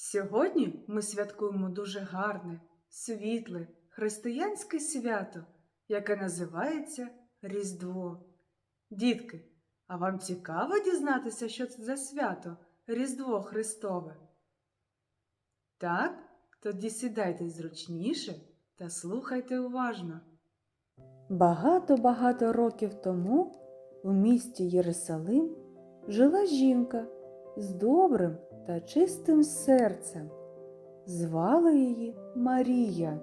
Сьогодні ми святкуємо дуже гарне, світле, християнське свято, яке називається Різдво. Дітки, а вам цікаво дізнатися, що це за свято Різдво Христове? Так, тоді сідайте зручніше та слухайте уважно. Багато-багато років тому у місті Єрусалим жила жінка з добрим та чистим серцем. Звали її Марія.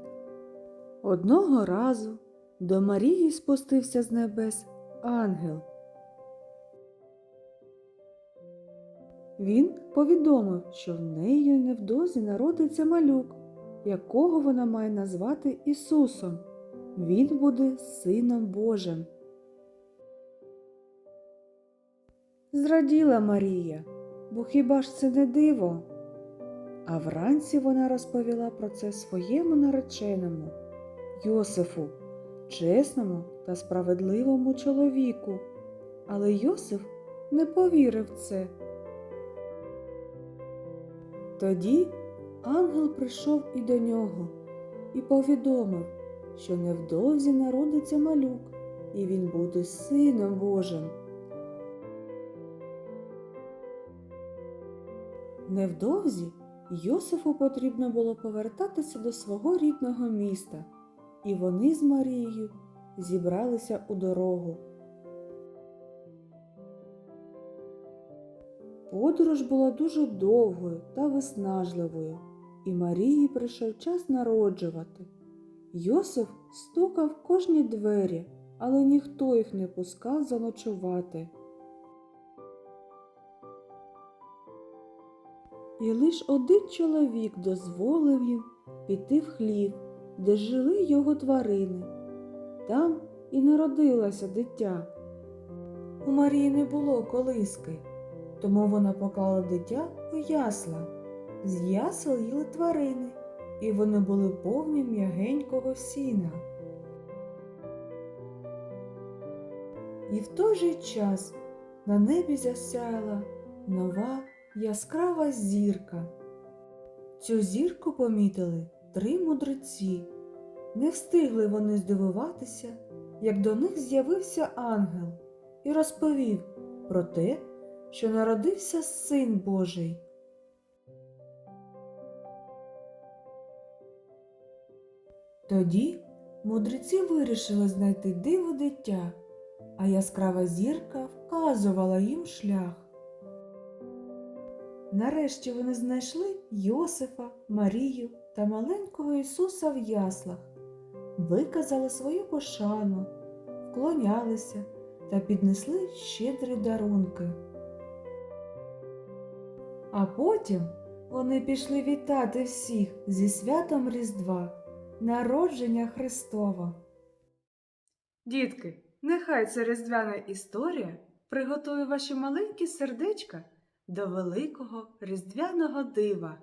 Одного разу до Марії спустився з небес ангел. Він повідомив, що в неї невдовзі народиться малюк, якого вона має назвати Ісусом. Він буде Сином Божим. Зраділа Марія, бо хіба ж це не диво? А вранці вона розповіла про це своєму нареченому, Йосифу, чесному та справедливому чоловіку. Але Йосиф не повірив це. Тоді ангел прийшов і до нього і повідомив, що невдовзі народиться малюк, і він буде сином Божим. Невдовзі Йосифу потрібно було повертатися до свого рідного міста, і вони з Марією зібралися у дорогу. Подорож була дуже довгою та виснажливою, і Марії прийшов час народжувати. Йосиф стукав кожні двері, але ніхто їх не пускав заночувати. І лиш один чоловік дозволив їм піти в хлів, де жили його тварини. Там і народилося дитя. У Марії не було колиски, тому вона поклала дитя у ясла. З ясел їли тварини, і вони були повні м'ягенького сіна. І в той же час на небі засяяла нова яскрава зірка. Цю зірку помітили три мудреці. Не встигли вони здивуватися, як до них з'явився ангел і розповів про те, що народився син Божий. Тоді мудреці вирішили знайти диво дитя, а яскрава зірка вказувала їм шлях. Нарешті вони знайшли Йосифа, Марію та маленького Ісуса в яслах, виказали свою пошану, вклонялися та піднесли щедрі дарунки. А потім вони пішли вітати всіх зі святом Різдва, народження Христова. Дітки, нехай ця різдвяна історія приготує ваші маленькі сердечка до великого різдвяного дива.